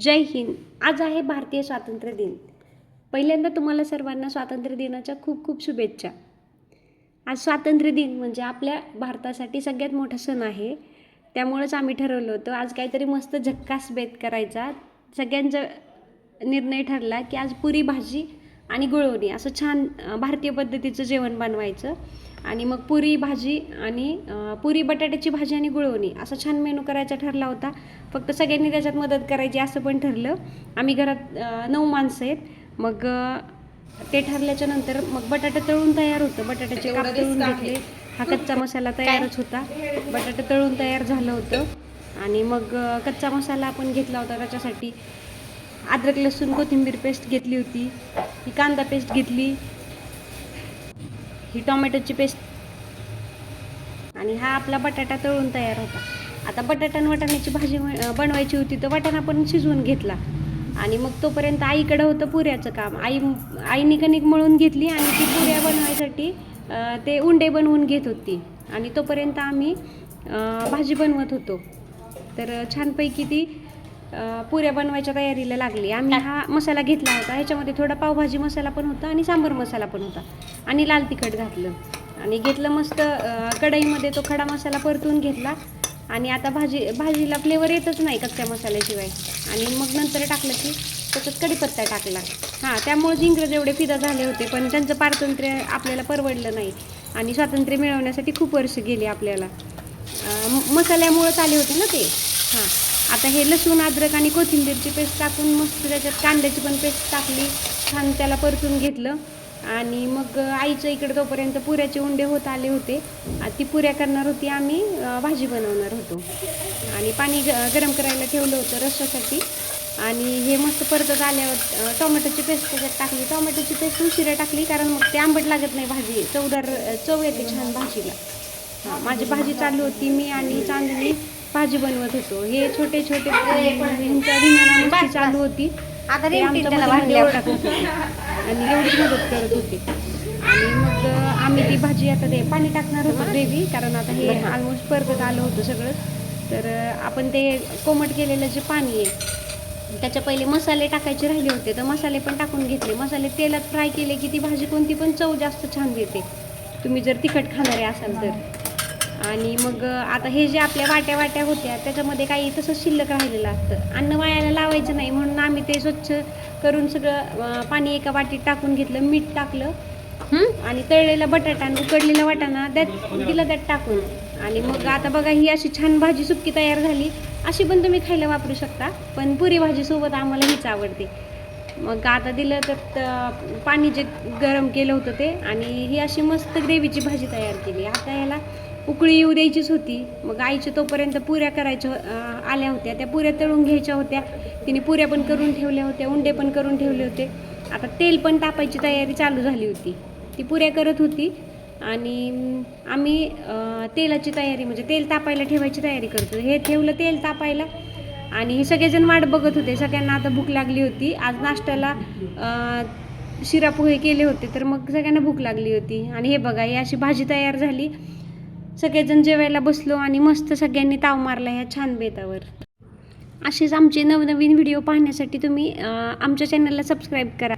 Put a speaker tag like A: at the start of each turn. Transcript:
A: जय हिंद. आज आहे भारतीय स्वातंत्र्य दिन. पहिल्यांदा तुम्हाला सर्वांना स्वातंत्र्य दिनाच्या खूप खूप शुभेच्छा. आज स्वातंत्र्य दिन म्हणजे आपल्या भारतासाठी सगळ्यात मोठा सण आहे. त्यामुळंच आम्ही ठरवलं होतं आज काहीतरी मस्त झक्कास बेत करायचा. सगळ्यांचा निर्णय ठरला की आज पुरी भाजी आणि गुळवणी. असं छान भारतीय पद्धतीचं जेवण बनवायचं. आणि मग पुरी भाजी आणि पुरी बटाट्याची भाजी आणि गुळवणी. असं छान मेनू करायचा ठरला होता. फक्त सगळ्यांनी त्याच्यात मदत करायची असं पण ठरलं. आम्ही घरात नऊ माणसं आहेत. मग ते ठरल्याच्या नंतर मग बटाटा तळून तयार होतं. बटाट्याचे काप तळून घेतले. हा कच्चा मसाला तयारच होता. बटाटा तळून तयार झालं होतं. आणि मग कच्चा मसाला आपण घेतला होता त्याच्यासाठी. अद्रक लसूण कोथिंबीर पेस्ट घेतली होती. ही कांदा पेस्ट घेतली. ही टोमॅटोची पेस्ट आणि हा आपला बटाटा तळून तयार होता. आता बटाटा आणि वाटाण्याची भाजी बनवायची होती तर वाटाणा पण शिजवून घेतला. आणि मग तोपर्यंत आईकडं होतं पुऱ्याचं काम. आई आईने कणिक मळून घेतली आणि ती पुऱ्या बनवायसाठी ते उंडे बनवून घेत होती. आणि तोपर्यंत आम्ही भाजी बनवत होतो. तर छानपैकी ती पुऱ्या बनवायच्या तयारीला लागली. आम्ही हा मसाला घेतला होता. ह्याच्यामध्ये थोडा पावभाजी मसाला पण होता आणि सांबर मसाला पण होता. आणि लाल तिखट घातलं. आणि घेतलं मस्त कढईमध्ये तो खडा मसाला परतून घेतला. आणि आता भाजी भाजीला फ्लेवर येतच नाही कच्च्या मसाल्याशिवाय. आणि मग नंतर टाकलं की त्याच्यात कढीपत्ता टाकला. हां त्यामुळेच इंग्रज एवढे फिदा झाले होते पण त्यांचं पारतंत्र्य आपल्याला परवडलं नाही. आणि स्वातंत्र्य मिळवण्यासाठी खूप वर्ष गेली आपल्याला. मसाल्यामुळंच आले होते ना ते? हां. आता हे लसूण अद्रक आणि कोथिंबीरची पेस्ट टाकून मस्त त्याच्यात कांद्याची पण पेस्ट टाकली. छान त्याला परतून घेतलं. आणि मग आईच्या इकडे तोपर्यंत पुऱ्याचे उंडे होत आले होते. ती पुऱ्या करणार होती आम्ही भाजी बनवणार होतो. आणि पाणी ग गरम करायला ठेवलं होतं रस्सासाठी आणि हे मस्त परतत आल्यावर टोमॅटोची पेस्ट त्याच्यात टाकली. टोमॅटोची पेस्ट उशिरा टाकली कारण मग ते आंबट लागत नाही भाजी. चवदार चव येते छान भाजीला. हां माझी भाजी चालू होती मी आणि चांदणी. भाजी बनवत होतो. हे छोटे छोटे ह्यांच्या चालू होती.
B: आता
A: आणि एवढीच मदत करत होते. आणि मग आम्ही ती भाजी आता ते पाणी टाकणार होतो ग्रेव्ही कारण आता हे ऑलमोस्ट परतत आलं होतं सगळं. तर आपण ते कोमट केलेलं जे पाणी आहे त्याच्या पहिले मसाले टाकायचे राहिले होते. तर मसाले पण टाकून घेतले. मसाले तेलात फ्राय केले की ती भाजी कोणती पण चव जास्त छान देते. तुम्ही जर तिखट खाणारे असाल तर. आणि मग आता हे जे आपल्या वाट्या वाट्या होत्या त्याच्यामध्ये काही तसंच शिल्लक राहिलेलं असतं. अन्न वायाला लावायचं नाही म्हणून आम्ही ते स्वच्छ करून सगळं पाणी एका वाटीत टाकून घेतलं मीठ टाकलं आणि तळलेला बटाटा आणि उकडलेला वाटाणा त्यात दिला त्यात टाकून. आणि मग आता बघा ही अशी छान भाजी सुक्की तयार झाली. अशी पण तुम्ही खायला वापरू शकता पण पुरी भाजीसोबत आम्हाला हीच आवडते. मग आता दिलं तर पाणी जे गरम केलं होतं ते आणि ही अशी मस्त ग्रेव्हीची भाजी तयार केली. आता याला उकळी येऊ द्यायचीच होती. मग आईच्या तोपर्यंत पुऱ्या करायच्या आल्या होत्या. त्या पुऱ्या तळून घ्यायच्या होत्या. तिने पुऱ्या पण करून ठेवल्या होत्या उंडे पण करून ठेवले होते. आता तेल पण तापायची तयारी चालू झाली होती. ती पुऱ्या करत होती आणि आम्ही तेलाची तयारी म्हणजे तेल तापायला ठेवायची तयारी करतो हे ठेवलं तेल तापायला आणि हे सगळेजण वाट बघत होते. सगळ्यांना आता भूक लागली होती. आज नाश्त्याला शिरापोहे शिरा पोहे केले होते. तर मग सगळ्यांना भूक लागली होती. आणि हे बघा ही अशी भाजी तयार झाली. सगळेजण जेवायला बसलो आणि मस्त सगळ्यांनी ताव मारला ह्या छान बेतावर. असेच आमचे नवनवीन व्हिडिओ पाहण्यासाठी तुम्ही आमच्या चॅनलला सबस्क्राईब करा.